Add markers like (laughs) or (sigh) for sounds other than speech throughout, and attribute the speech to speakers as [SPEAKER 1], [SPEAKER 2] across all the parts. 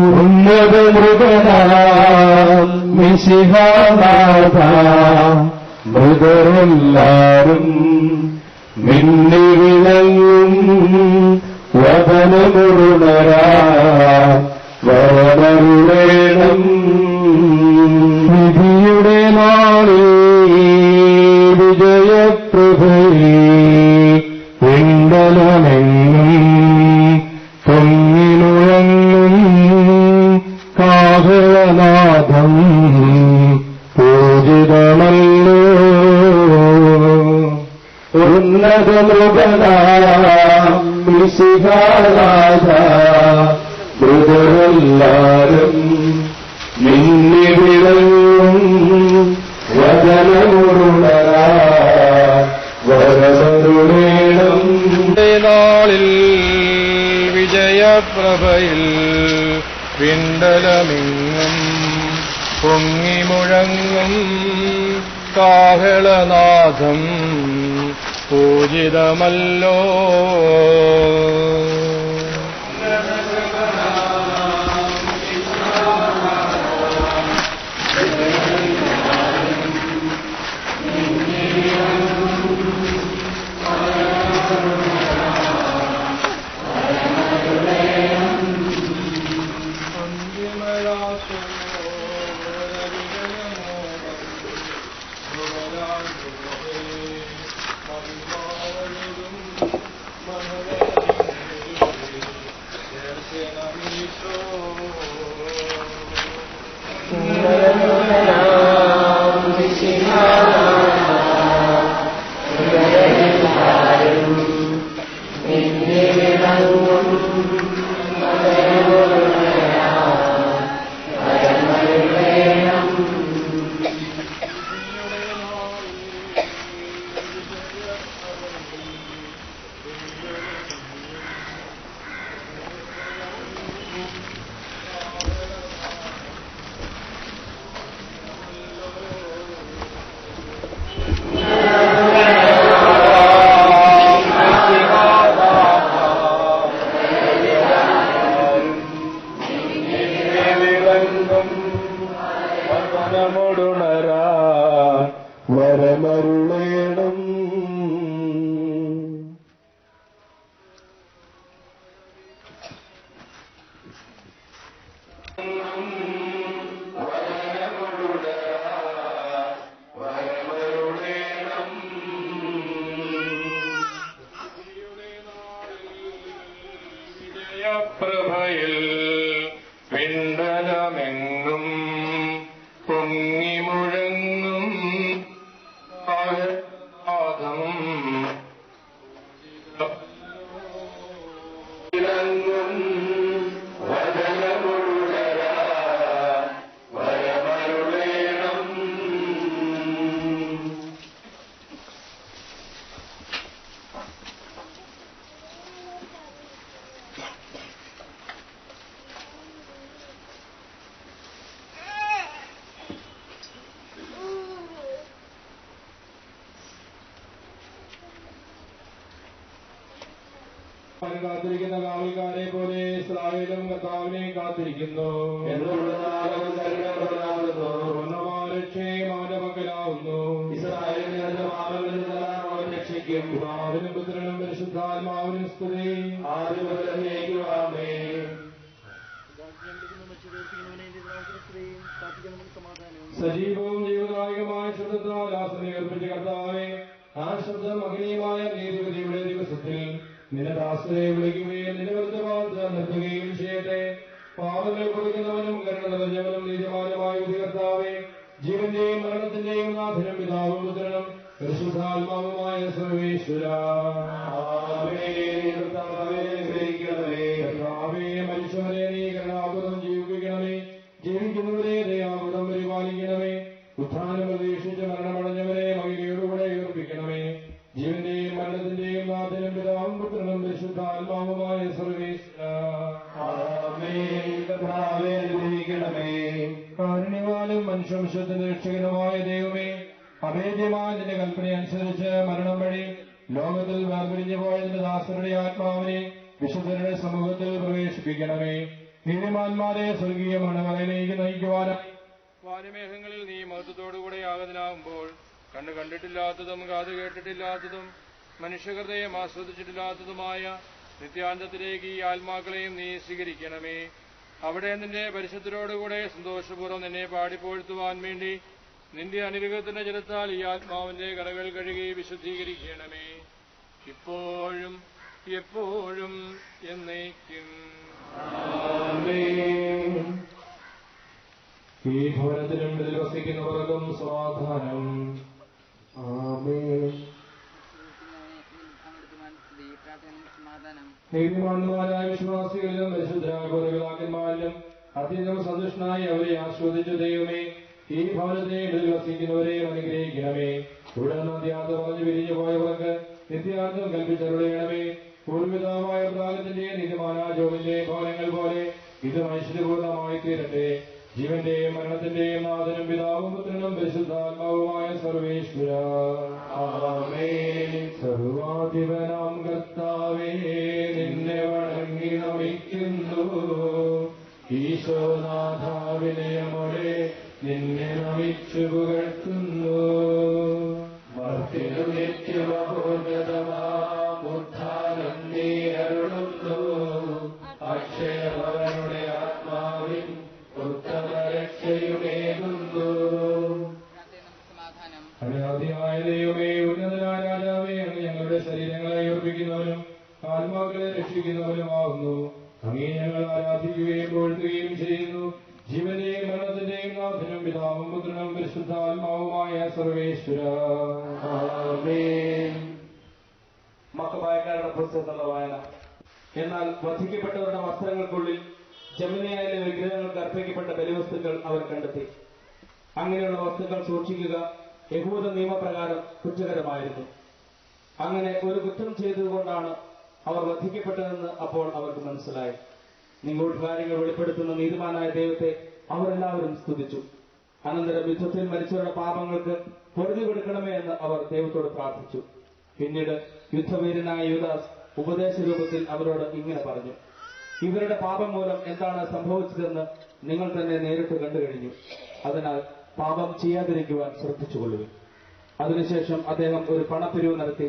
[SPEAKER 1] ഉന്നത മൃഗനാം മിശിഹാനാഥ മൃഗരെല്ലാരും മിന്നി
[SPEAKER 2] വിളയും വതനമുറുണരാ വരണരുളേണം
[SPEAKER 1] പിതാവിനും പുത്രനും പരിശുദ്ധാത്മാവിനും സ്തുതി.
[SPEAKER 2] ആദ്യം മുതലേക്കും ആമേ
[SPEAKER 1] സജീവവും ജീവദായകമായ ശബ്ദത്താൽ ആശ്രയേർപ്പിച്ച കർത്താവെ ആ ശബ്ദം മകനീയമായ നീതിപതിയുടെ ദിവസത്തിൽ നിന്റെ വിളിക്കുകയും നിന്റെ വലുതപാത്ര നിർത്തുകയും ചെയ്യട്ടെ. പാവങ്ങൾ കൊടുക്കുന്നവനും കരുണ നിറഞ്ഞവനും നീതിമാനുമായ കർത്താവെ ജീവന്റെയും മരണത്തിന്റെയും നാഥനും പിതാവും പുത്രനും പരിശുദ്ധാത്മാവുമായ സർവേശ്വര മനുഷ്യവരെ നീ കരുണാപുരം ജീവിപ്പിക്കണമേ. ജീവിക്കുന്നവരെ ദയാപുരം പരിപാലിക്കണമേ. ഉത്ഥാനം പ്രതീക്ഷിച്ച് മരണമടഞ്ഞവരെ മകിലയോടുകൂടെ ഉയർപ്പിക്കണമേ ജീവന്റെയും മരണത്തിന്റെയും നാഥനും പിതാവും പുത്രനും പരിശുദ്ധാത്മാവുമായ സർവേശ്വര
[SPEAKER 2] ആമേൻ. കർത്താവേ ഗ്രഹിക്കണമേ
[SPEAKER 1] കാരുണ്യവാനും മനുഷ്യവംശത്തിന്റെ രക്ഷകനുമായ ദൈവമേ അഭേദ്യമായ നിന്റെ കൽപ്പന അനുസരിച്ച് മരണം വഴി ലോകത്തിൽ വേർപിരിഞ്ഞു പോയ നിന്റെ ദാസരുടെ ആത്മാവിനെ വിശുദ്ധരുടെ സമൂഹത്തിൽ പ്രവേശിപ്പിക്കണമേ. നീതിമാന്മാരെ സ്വർഗീയ മരണങ്ങളിലേക്ക് നയിക്കുവാനും വാനമേഘങ്ങളിൽ നീ മഹത്വത്തോടുകൂടെ യാഗത്തിനാകുമ്പോൾ കണ്ണു കണ്ടിട്ടില്ലാത്തതും കാത് കേട്ടിട്ടില്ലാത്തതും മനുഷ്യഹൃദയം ആസ്വദിച്ചിട്ടില്ലാത്തതുമായ നിത്യാന്തത്തിലേക്ക് ഈ ആത്മാക്കളെയും നീ സ്വീകരിക്കണമേ. അവിടെ നിന്റെ പരിശുദ്ധരോടുകൂടെ സന്തോഷപൂർവം നിന്നെ പാടിപ്പോഴ്ത്തുവാൻ വേണ്ടി നിന്റെ അനുഗ്രഹത്തിന്റെ ജലത്താൽ ഈ ആത്മാവിന്റെ കടകൾ കഴുകി വിശുദ്ധീകരിക്കണമേ. ഇപ്പോഴും എപ്പോഴും എന്നേക്കും. ഈ ഭവനത്തിനും വസിക്കുന്നവർക്കും സമാധാനം. നീതിമാന്മാരായ വിശ്വാസികളിലും പരിശുദ്ധരാകുറകളാക്കന്മാരിലും അത്യന്തം സന്തുഷ്ടനായി അവരെ ആസ്വദിച്ചു ദൈവമേ ഈ ഭവനത്തെ വസിക്കുന്നവരെയും അനുഗ്രഹിക്കണമേ ഉടനെ അത്യാർത്ഥ പറഞ്ഞു പിരിഞ്ഞു പോയവർക്ക് നിത്യാർത്ഥം കൽപ്പിച്ചരുളയണമേ. പൂർവിതാവായ പ്രാഗത്തിന്റെ നീതിമാനാ ജോബിന്റെ ഭവനങ്ങൾ പോലെ ഇത് മനുഷ്യപൂർണമായി തീരട്ടെ. ജീവന്റെയും മരണത്തിന്റെയും നാഥനും പിതാവും പുത്രനും പരിശുദ്ധാത്മാവുമായ സർവേശ്വര. സർവാധിപനാം കർത്താവേ നിന്നെ വണങ്ങി നമിക്കുന്നു. ഈശോനാഥ വിനയമോടെ നിന്നെ നമിച്ചു പുകഴ്ത്തുന്നു.
[SPEAKER 2] ഭക്തിനു നിത്യമഹോന്നതമാമുദ്ധാനം നീ അരുളുന്നു. അക്ഷയമവനുടെ ആത്മാവിൻ ഉത്തമ രക്ഷയുമേകുന്നു
[SPEAKER 3] സമാധാനം.
[SPEAKER 1] അനാദിയായ ദൈവമേ ഉന്നതനായ രാജാവേ ഞങ്ങളുടെ ശരീരങ്ങളെ ഉറപ്പിക്കുന്നവനും ആത്മാക്കളെ രക്ഷിക്കുന്നവനുമാകുന്നു. അങ്ങേ ഞങ്ങൾ ആരാധിക്കുകയും പോഴ്ത്തുകയും ചെയ്യുന്നു. നാഥനും പിതാവും പുത്രനും പരിശുദ്ധാത്മാവുമായ സർവേശ്വര.
[SPEAKER 2] ആമേൻ.
[SPEAKER 4] മക്കവായക്കാരുടെ പുസ്തകത്തിലുള്ള വായന എന്നാൽ വധിക്കപ്പെട്ടവരുടെ വസ്ത്രങ്ങൾക്കുള്ളിൽ ജമുനയായ വിഗ്രഹങ്ങൾക്ക് അർപ്പിക്കപ്പെട്ട ബലിവസ്തുക്കൾ അവർ കണ്ടെത്തി. അങ്ങനെയുള്ള വസ്തുക്കൾ സൂക്ഷിക്കുക യഹൂദ നിയമപ്രകാരം കുറ്റകരമായിരുന്നു. അങ്ങനെ ഒരു കുറ്റം ചെയ്തതുകൊണ്ടാണ് അവർ വധിക്കപ്പെട്ടതെന്ന് അപ്പോൾ അവർക്ക് മനസ്സിലായി. നിങ്ങളുടെ കാര്യങ്ങൾ വെളിപ്പെടുത്തുന്ന നീതിമാനായ ദൈവത്തെ അവരെല്ലാവരും സ്തുതിച്ചു. അനന്തരം യുദ്ധത്തിൽ മരിച്ചവരുടെ പാപങ്ങൾക്ക് പൊറുതി കൊടുക്കണമേ എന്ന് അവർ ദൈവത്തോട് പ്രാർത്ഥിച്ചു. പിന്നീട് യുദ്ധവീരനായ യുദാസ് ഉപദേശ രൂപത്തിൽ അവരോട് ഇങ്ങനെ പറഞ്ഞു. ഇവരുടെ പാപം മൂലം എന്താണ് സംഭവിച്ചതെന്ന് നിങ്ങൾ തന്നെ നേരിട്ട് കണ്ടു കഴിഞ്ഞു അതിനാൽ പാപം ചെയ്യാതിരിക്കുവാൻ ശ്രദ്ധിച്ചുകൊള്ളുക അതിനുശേഷം അദ്ദേഹം ഒരു പണപ്പിരിവ് നടത്തി.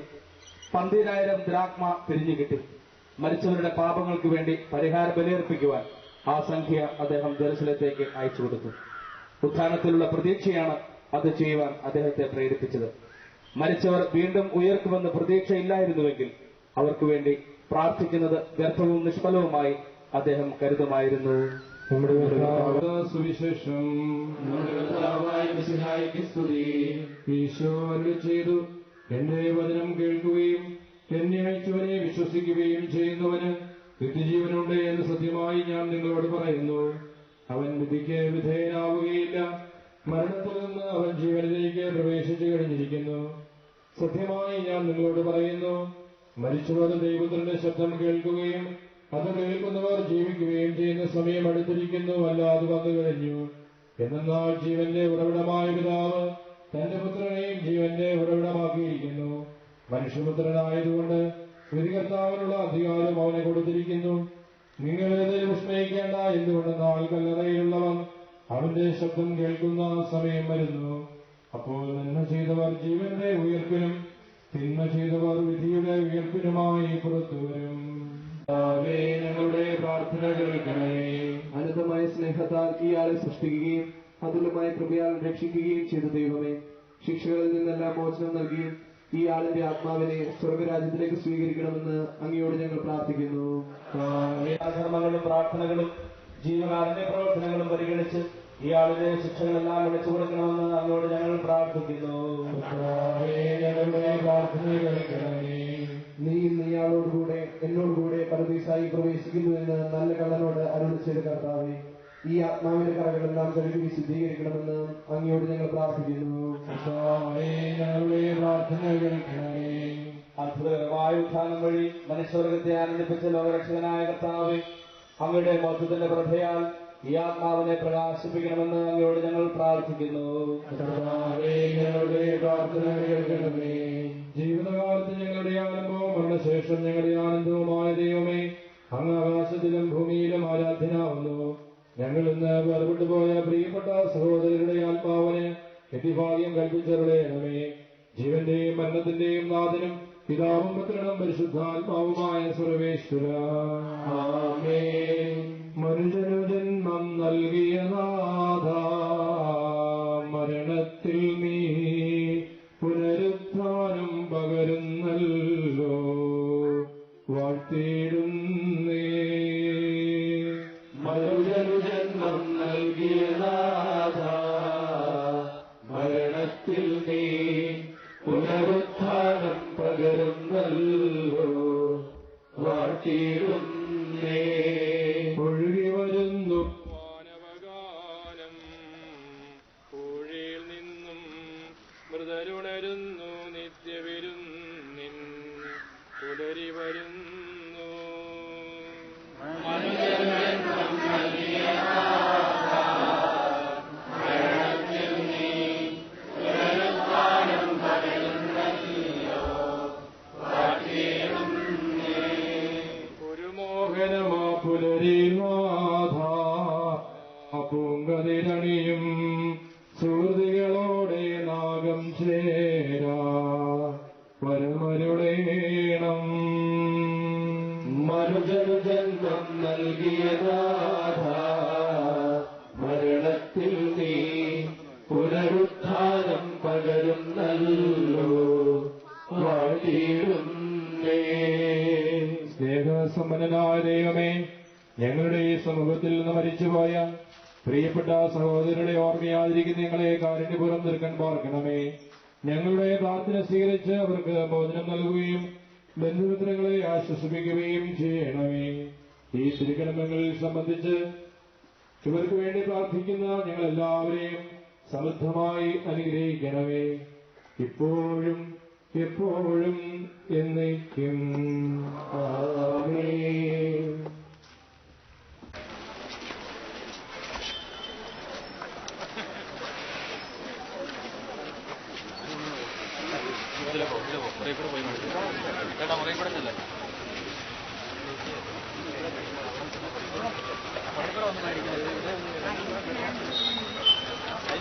[SPEAKER 4] പന്തിരായിരം ദ്രാക്മ പിരിഞ്ഞു കിട്ടി. മരിച്ചവരുടെ പാപങ്ങൾക്ക് വേണ്ടി പരിഹാര ബലിയർപ്പിക്കുവാൻ ആ സംഖ്യ അദ്ദേഹം ജെറുസലത്തേക്ക് അയച്ചു കൊടുത്തു. ഉത്ഥാനത്തിലുള്ള പ്രതീക്ഷയാണ് അത് ചെയ്യുവാൻ അദ്ദേഹത്തെ പ്രേരിപ്പിച്ചത്. മരിച്ചവർ വീണ്ടും ഉയർക്കുമെന്ന് പ്രതീക്ഷയില്ലായിരുന്നുവെങ്കിൽ അവർക്ക് വേണ്ടി പ്രാർത്ഥിക്കുന്നത് വ്യർത്ഥവും നിഷ്ഫലവുമായി അദ്ദേഹം കരുതുമായിരുന്നു.
[SPEAKER 1] നമ്മുടെ സുവിശേഷം ചെയ്തു. എന്റെ വചനം കേൾക്കുകയും എന്നെ അയച്ചവനെ വിശ്വസിക്കുകയും ചെയ്യുന്നവന് നിത്യജീവനുണ്ട് എന്ന് സത്യമായി ഞാൻ നിങ്ങളോട് പറയുന്നു. അവൻ വിധിക്ക് വിധേയനാവുകയില്ല. മരണത്തിൽ നിന്ന് അവൻ ജീവനിലേക്ക് പ്രവേശിച്ചു കഴിഞ്ഞിരിക്കുന്നു. സത്യമായി ഞാൻ നിങ്ങളോട് പറയുന്നു മരിച്ചവർ ദൈവത്തിന്റെ ശബ്ദം കേൾക്കുകയും അത് കേൾക്കുന്നവർ ജീവിക്കുകയും ചെയ്യുന്ന സമയം അടുത്തിരിക്കുന്നു അല്ലാതെ വന്നു കഴിഞ്ഞു. എന്നാൽ ജീവന്റെ ഉറവിടമായ പിതാവ് തന്റെ പുത്രനെയും ജീവന്റെ ഉറവിടമാക്കിയിരിക്കുന്നു. മനുഷ്യപുത്രനായതുകൊണ്ട് വിധികർത്താവിനുള്ള അധികാരം അവനെ കൊടുത്തിരിക്കുന്നു. നിങ്ങളിത് വിസ്മയിക്കേണ്ട എന്തുകൊണ്ടെന്നാൽ കല്ലറയിലുള്ളവൻ അവന്റെ ശബ്ദം കേൾക്കുന്ന സമയം വരുന്നു. അപ്പോൾ നന്മ ചെയ്തവർ ജീവന്റെ ഉയർപ്പിനും തിന്മ ചെയ്തവർ വിധിയുടെ ഉയർപ്പിനുമായി പുറത്തു വരും. കേൾക്കണമേ
[SPEAKER 2] അനന്തമായ സ്നേഹത്താൽ ഇയാളെ സൃഷ്ടിക്കുകയും അതുലമായ കൃപയാൽ രക്ഷിക്കുകയും ചെയ്ത ദൈവമേ ശിക്ഷകളിൽ നിന്നെല്ലാം മോചനം നൽകിയും ഈ ആളിന്റെ ആത്മാവിനെ സ്വർഗരാജ്യത്തിലേക്ക് സ്വീകരിക്കണമെന്ന് അങ്ങയോട് ഞങ്ങൾ പ്രാർത്ഥിക്കുന്നു. ധർമ്മങ്ങളും പ്രാർത്ഥനകളും ജീവകാലിന്റെ പ്രവർത്തനങ്ങളും പരിഗണിച്ച് ഇയാളുടെ ശിക്ഷകളെല്ലാം വിളിച്ചു കൊടുക്കണമെന്ന് അങ്ങോട് ഞങ്ങൾ പ്രാർത്ഥിക്കുന്നു. നീ ഇന്ന് ഇയാളോടുകൂടെ എന്നോടുകൂടെ പരദീസായി പ്രവേശിക്കുന്നു എന്ന് നല്ല കള്ളനോട് അരുൾ ചെയ്ത് കർത്താവെ ഈ ആത്മാവിന്റെ കറകളെല്ലാം കഴുകി വിശുദ്ധീകരിക്കണമെന്ന് അങ്ങയോട് ഞങ്ങൾ പ്രാർത്ഥിക്കുന്നു.
[SPEAKER 1] പ്രാർത്ഥന കേൾക്കണമേ
[SPEAKER 2] അത്ഭുതകരമായ ഉത്ഥാനം വഴി മനുഷ്യവർഗത്തെ ആനന്ദിപ്പിച്ച ലോകരക്ഷകനായ കർത്താവ് അങ്ങയുടെ മൊത്തത്തിന്റെ പ്രഭയാൽ ഈ ആത്മാവിനെ പ്രകാശിപ്പിക്കണമെന്ന് അങ്ങയോട് ഞങ്ങൾ പ്രാർത്ഥിക്കുന്നു.
[SPEAKER 1] കേൾക്കണമേ ജീവിതകാലത്ത് ഞങ്ങളുടെ ആനന്ദവും മരണശേഷം ഞങ്ങളുടെ ആനന്ദവുമായ ദൈവമേ അങ്ങ് ആകാശത്തിലും ഭൂമിയിലും ആരാധ്യനാവുന്നു ഞങ്ങൾ ഇന്ന് വേർപെട്ടുപോയ പ്രിയപ്പെട്ട സഹോദരരുടെ ആത്മാവിന് എത്തിഭാഗ്യം കൽപ്പിച്ചറിയണമേ ജീവന്റെയും മരണത്തിന്റെയും നാഥനും പിതാവും പുത്രനും പരിശുദ്ധാത്മാവുമായ സർവേശ്വര. വേണ്ടി പ്രാർത്ഥിക്കുന്ന ഞങ്ങളെല്ലാവരെയും സമൃദ്ധമായി അനുഗ്രഹിക്കണമേ. ഇപ്പോഴും എപ്പോഴും എന്നേക്കും. (laughs)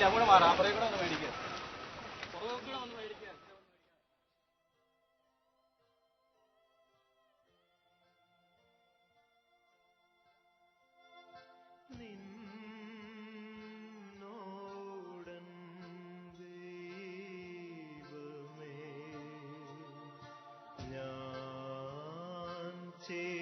[SPEAKER 1] ആമേൻ
[SPEAKER 5] നിന്നോടൻ ദൈവമേ ഞാൻ ചേരട്ടെ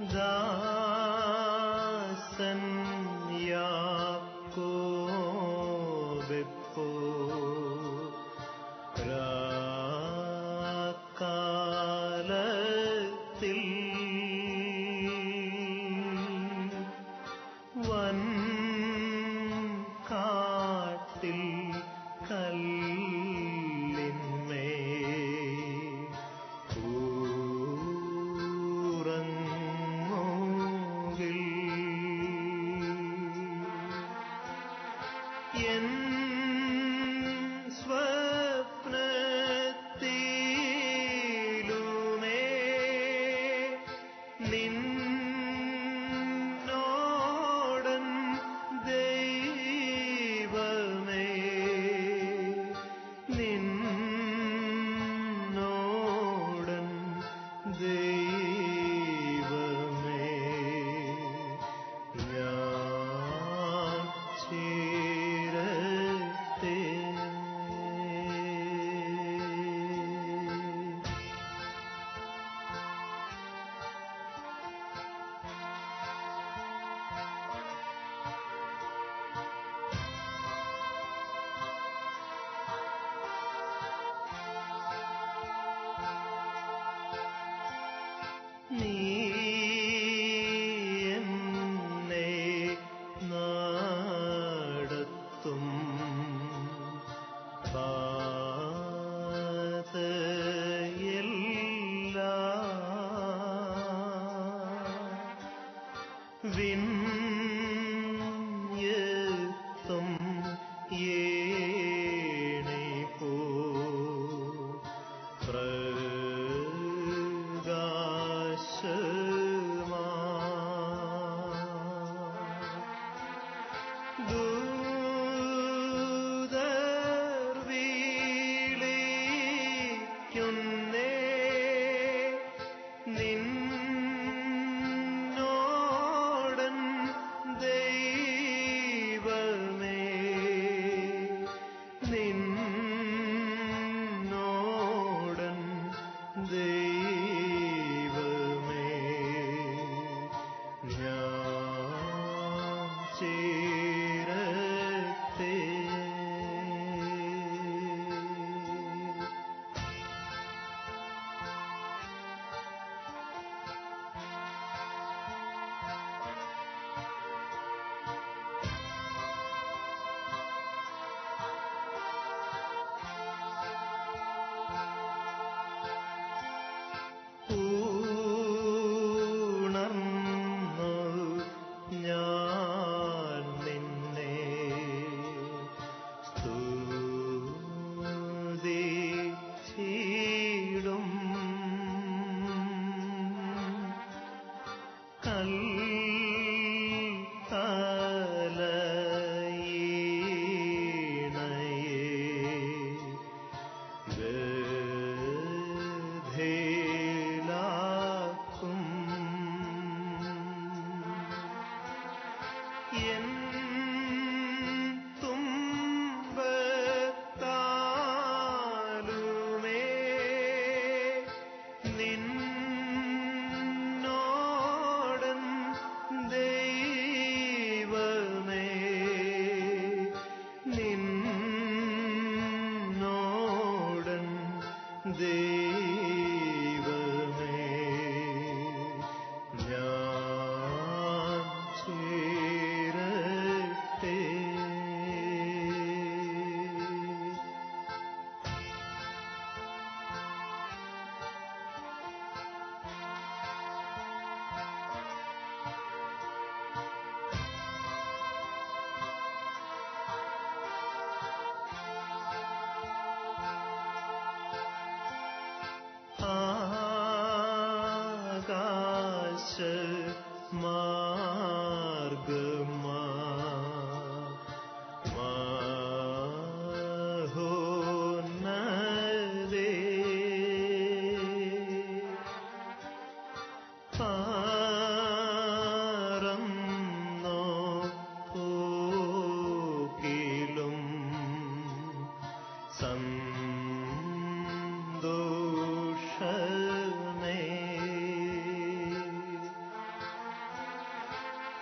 [SPEAKER 6] जा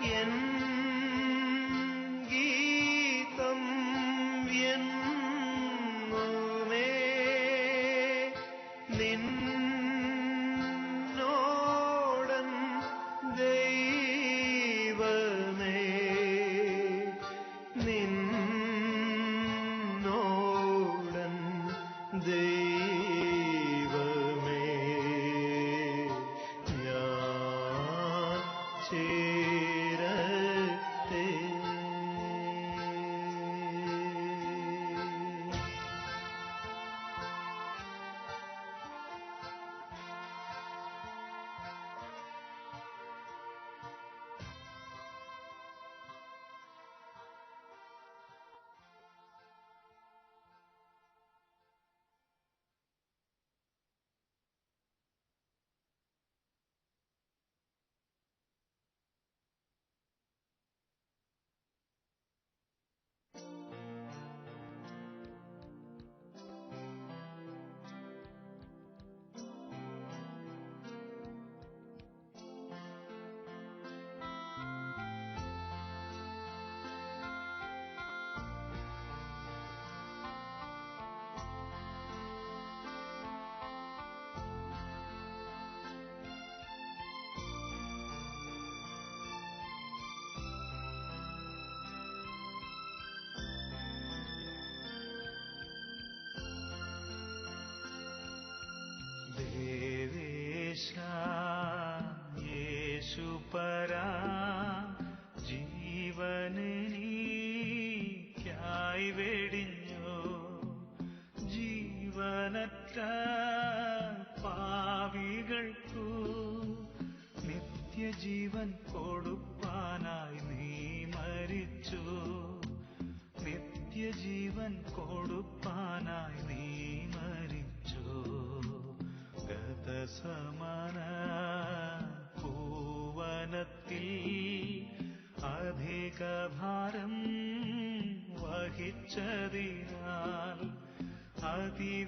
[SPEAKER 6] என்ன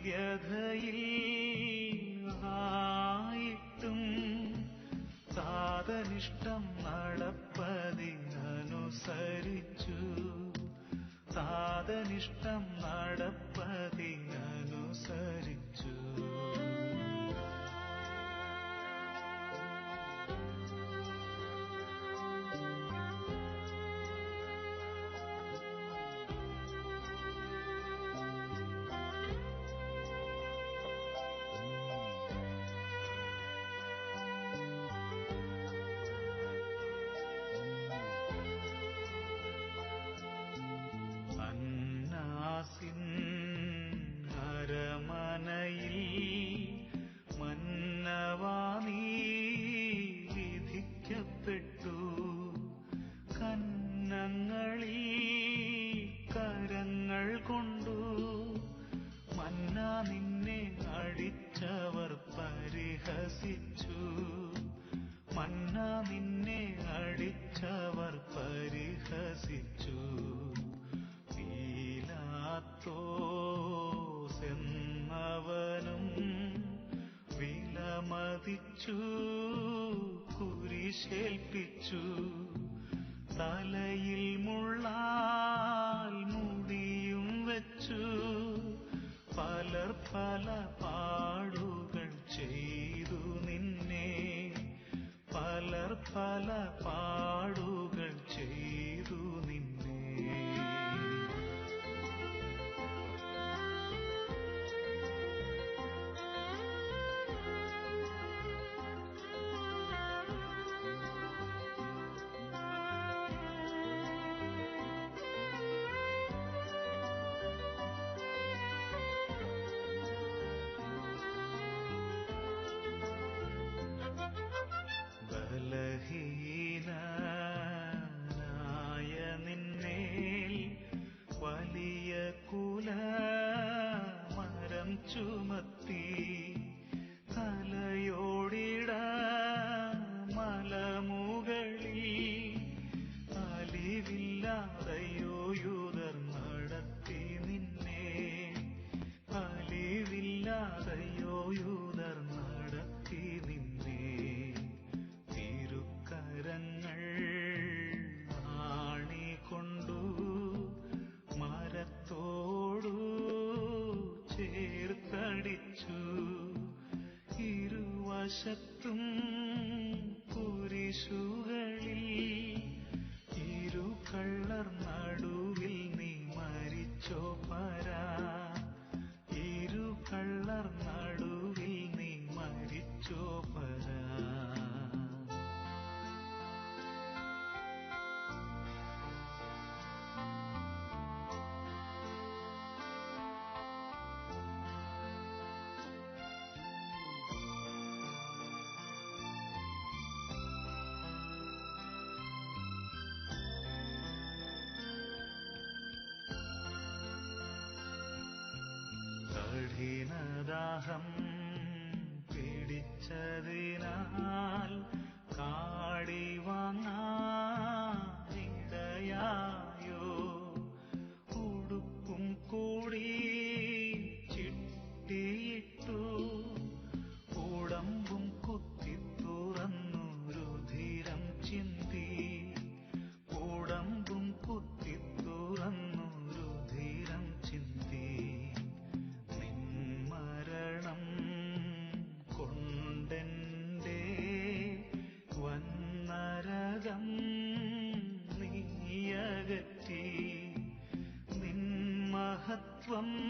[SPEAKER 6] व्यध കുരിശേൽപ്പിച്ചു കുരിശേൽപ്പിച്ചു തലയിൽ മുള്ളാൽ മുടിയും വെച്ചു. പലർ പല പാടുകൾ ചെയ്തു നിന്നെ. പലർ പല ഇരുവശത്തും കഠിനദാഹം പിടിച്ചതിനാൽ பாவம்